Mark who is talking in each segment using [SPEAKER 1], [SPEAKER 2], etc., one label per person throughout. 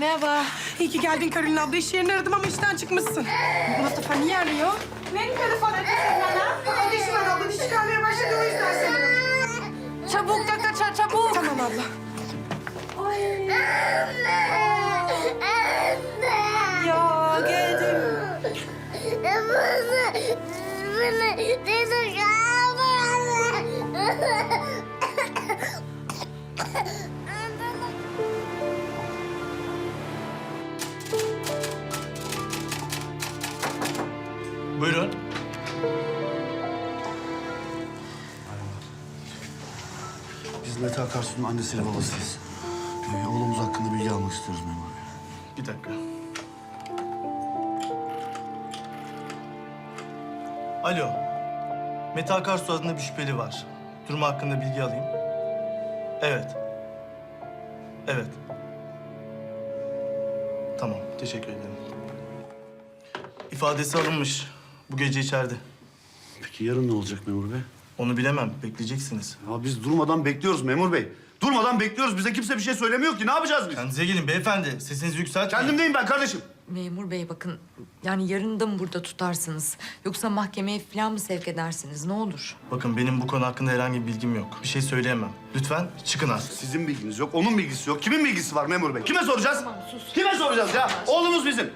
[SPEAKER 1] Merhaba.
[SPEAKER 2] İyi ki geldin Karolin abla. İş yerini aradım ama işten çıkmışsın. Mustafa niye arıyor? Benim telefon etmesin bana. Kardeşim aradı. Diş çıkarmaya başladı o yüzden sanırım.
[SPEAKER 1] Çabuk doktor çağır, çabuk.
[SPEAKER 2] Tamam abla.
[SPEAKER 1] Ya geldim.
[SPEAKER 3] Buyurun.
[SPEAKER 4] Biz Mete Akarsu'nun annesiyle babasıyız. Ee, oğlumuz hakkında bilgi almak istiyoruz memur bey.
[SPEAKER 3] Bir dakika. Alo. Mete Akarsu adında bir şüpheli var. Durumu hakkında bilgi alayım. Evet. Evet. Tamam, teşekkür ederim. İfadesi alınmış. Bu gece içeride.
[SPEAKER 4] Peki yarın ne olacak memur bey?
[SPEAKER 3] Onu bilemem, bekleyeceksiniz.
[SPEAKER 4] Ya biz durmadan bekliyoruz memur bey. Durmadan bekliyoruz. Bize kimse bir şey söylemiyor ki. Ne yapacağız biz?
[SPEAKER 3] Kendinize gelin beyefendi. Sesinizi yükseltmeyin.
[SPEAKER 4] Kendimdeyim ben kardeşim.
[SPEAKER 1] Memur bey bakın yani yarın da mı burada tutarsınız? Yoksa mahkemeye falan mı sevk edersiniz? Ne olur?
[SPEAKER 3] Bakın benim bu konu hakkında herhangi bir bilgim yok. Bir şey söyleyemem. Lütfen çıkın artık.
[SPEAKER 4] Sizin bilginiz yok, onun bilgisi yok. Kimin bilgisi var memur bey? Kime soracağız? Kime soracağız ya? Oğlumuz bizim.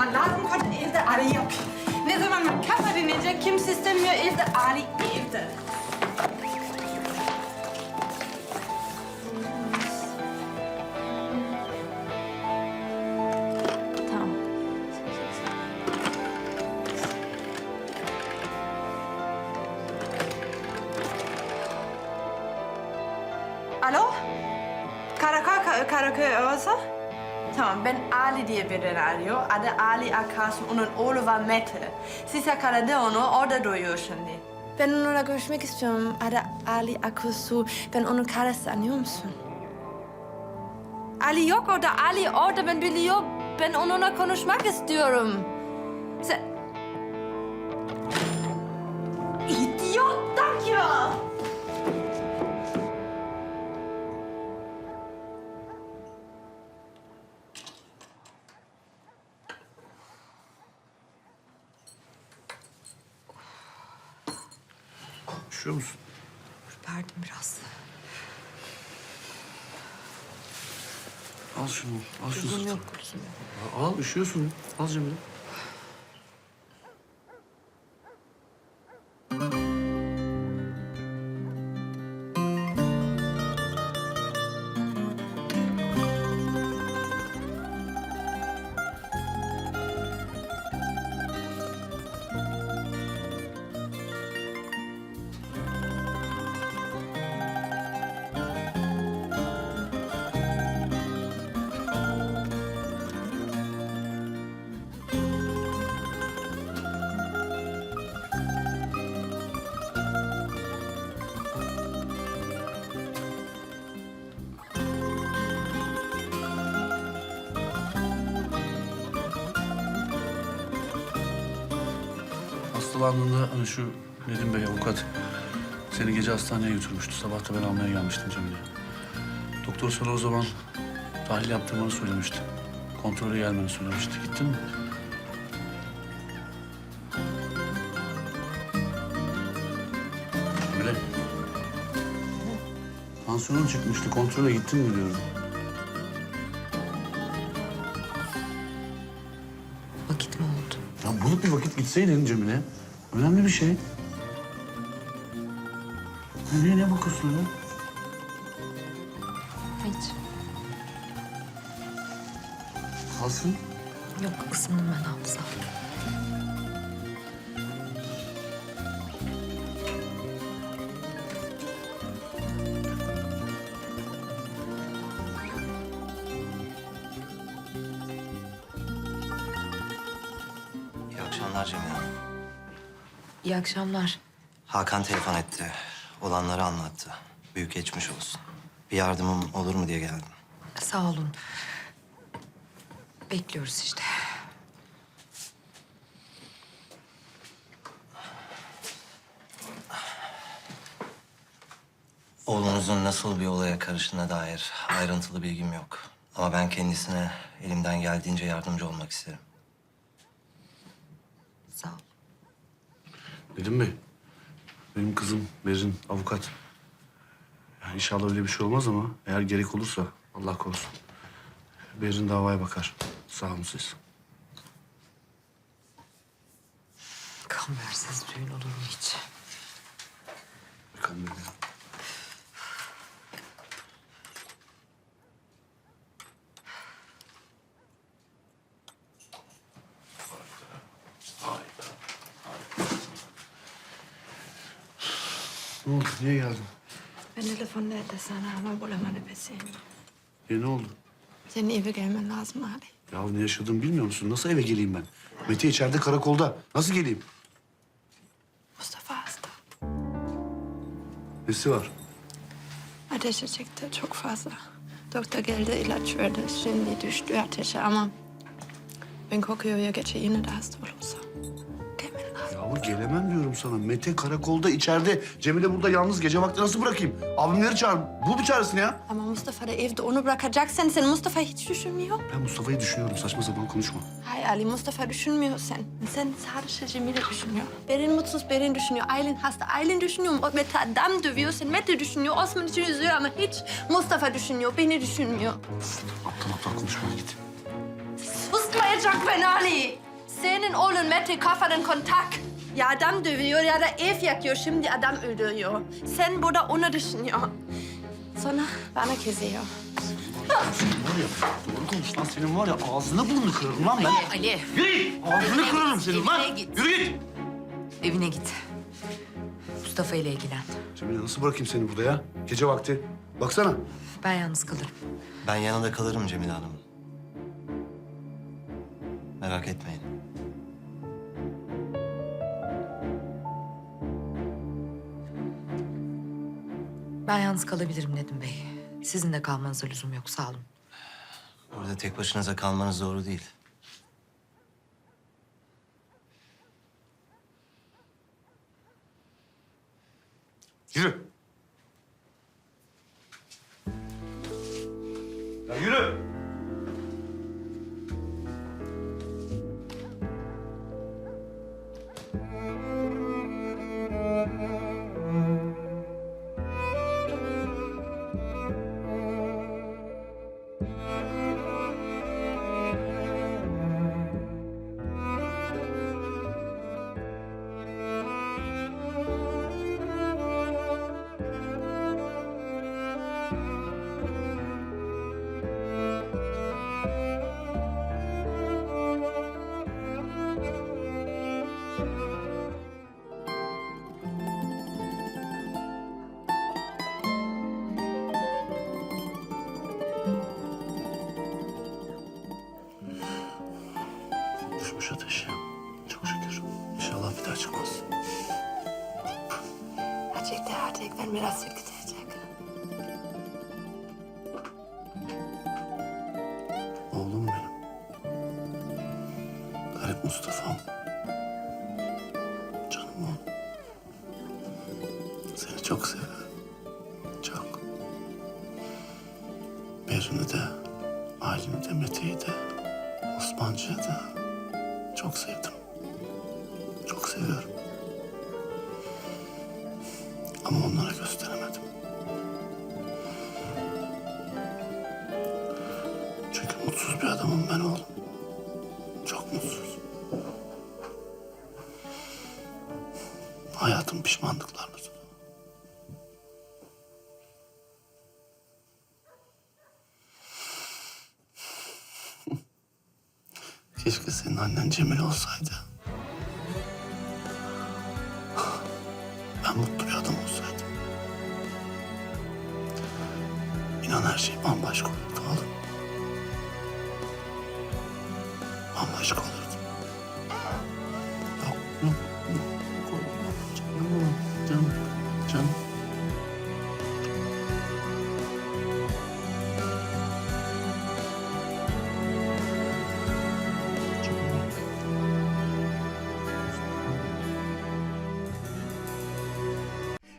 [SPEAKER 2] Zaman lazım kadın evde arayı yapayım. Ne zaman kafa dinleyecek kimse istemiyor evde arayı evde. Alo? Karaköy, Karaköy Örsa? Tamam, ben Ali diye birini arıyor. Adı Ali Akarsu, onun oğlu var Mete. Siz yakaladı onu, orada duyuyor şimdi. Ben onunla görüşmek istiyorum. Adı Ali Akarsu. Ben onun karısı, anlıyor musun? Ali yok orada, Ali orada. Ben biliyor. Ben onunla konuşmak istiyorum. Sen...
[SPEAKER 4] Üşüyor musun?
[SPEAKER 1] Ürperdim biraz.
[SPEAKER 4] Al şunu, al şunu.
[SPEAKER 1] Lüzum yok, lüzum yok.
[SPEAKER 4] Al, üşüyorsun. Al Cemile.
[SPEAKER 5] Hastalandığında hani şu Nedim Bey avukat seni gece hastaneye götürmüştü. Sabah da ben almaya gelmiştim Cemile. Doktor sana o zaman tahlil yaptırmanı söylemişti. Kontrole gelmeni söylemişti. Gittin mi? Cemile. Tansiyonun çıkmıştı. Kontrole gittin mi diyorum.
[SPEAKER 1] Vakit mi oldu?
[SPEAKER 5] Ya bulup bir vakit gitseydin Cemile. Önemli bir şey. Ya niye ne bakıyorsun ya?
[SPEAKER 1] Hiç.
[SPEAKER 5] Kalsın.
[SPEAKER 1] Yok ısındım ben Hamza. İyi
[SPEAKER 6] akşamlar Cemile
[SPEAKER 1] İyi akşamlar.
[SPEAKER 6] Hakan telefon etti. Olanları anlattı. Büyük geçmiş olsun. Bir yardımım olur mu diye geldim.
[SPEAKER 1] Sağ olun. Bekliyoruz işte.
[SPEAKER 6] Oğlunuzun nasıl bir olaya karıştığına dair ayrıntılı bilgim yok. Ama ben kendisine elimden geldiğince yardımcı olmak isterim.
[SPEAKER 1] Sağ ol.
[SPEAKER 5] Nedim Bey, benim kızım Berin avukat. Yani inşallah öyle bir şey olmaz ama eğer gerek olursa Allah korusun. Berin davaya bakar. Sağ olun siz.
[SPEAKER 1] Kambersiz düğün olur mu hiç?
[SPEAKER 5] Bakalım Berin. Ne oldu? Niye geldin?
[SPEAKER 2] Ben telefonda etti sana ama bulamadı be seni.
[SPEAKER 5] E ne oldu?
[SPEAKER 2] Senin eve gelmen lazım Ali.
[SPEAKER 5] Ya ne yaşadığımı bilmiyor musun? Nasıl eve geleyim ben? Mete içeride karakolda. Nasıl geleyim?
[SPEAKER 2] Mustafa hasta.
[SPEAKER 5] Nesi var?
[SPEAKER 2] Ateşi çıktı çok fazla. Doktor geldi ilaç verdi. Şimdi düştü ateşi ama... Ben korkuyorum ya gece yine de hasta olursa.
[SPEAKER 5] Yahu gelemem diyorum sana. Mete karakolda içeride. Cemile burada yalnız gece vakti nasıl bırakayım? Abimleri çağır. Bul bir çaresini ya.
[SPEAKER 2] Ama Mustafa da evde onu bırakacaksın. Sen Mustafa hiç düşünmüyor.
[SPEAKER 5] Ben Mustafa'yı düşünüyorum. Saçma sapan konuşma.
[SPEAKER 2] Hayır Ali Mustafa düşünmüyor sen. Sen sadece Cemile düşünüyor. Berin mutsuz, Berin düşünüyor. Aylin hasta, Aylin düşünüyor. Mete adam dövüyor, sen Mete düşünüyor. Osman için üzülüyor ama hiç Mustafa düşünüyor, beni düşünmüyor.
[SPEAKER 5] Aptal aptal konuşma git.
[SPEAKER 2] Susmayacak ben Ali. Senin oğlun Mete kafadan kontak. Ya adam dövüyor ya da ev yakıyor. Şimdi adam öldürüyor. Sen burada onu düşünüyor. Sonra bana kızıyor.
[SPEAKER 5] Var ya doğru konuş lan. Senin var ya ağzını burnunu kırarım lan ben.
[SPEAKER 1] Ali,
[SPEAKER 5] Yürü git. Ağzını kırarım senin lan.
[SPEAKER 1] evine git.
[SPEAKER 5] Yürü git.
[SPEAKER 1] evine git. Mustafa ile ilgilen.
[SPEAKER 5] Cemile nasıl bırakayım seni burada ya? Gece vakti. Baksana.
[SPEAKER 1] Ben yalnız kalırım.
[SPEAKER 6] Ben yanında kalırım Cemile Hanım. Merak etmeyin.
[SPEAKER 1] Ben yalnız kalabilirim Nedim Bey. Sizin de kalmanıza lüzum yok. Sağ olun.
[SPEAKER 6] Burada tek başınıza kalmanız doğru değil.
[SPEAKER 5] Yürü. Düşmüş ateşi. Çok şükür. İnşallah bir daha çıkmaz.
[SPEAKER 2] Artık. Ben biraz gidecek.
[SPEAKER 5] Oğlum benim. Garip Mustafa'm. Canım oğlum. Seni çok seviyorum. Çok. Berin'i de, Aylin'i de, Mete'yi de, Osmancı'yı da çok sevdim. Çok seviyorum. Ama onlara gösteremedim. Çünkü mutsuz bir adamım ben oğlum. Keşke senin annen Cemil olsaydı. Ben mutlu bir adam olsaydım. İnan her şey bambaşka olurdu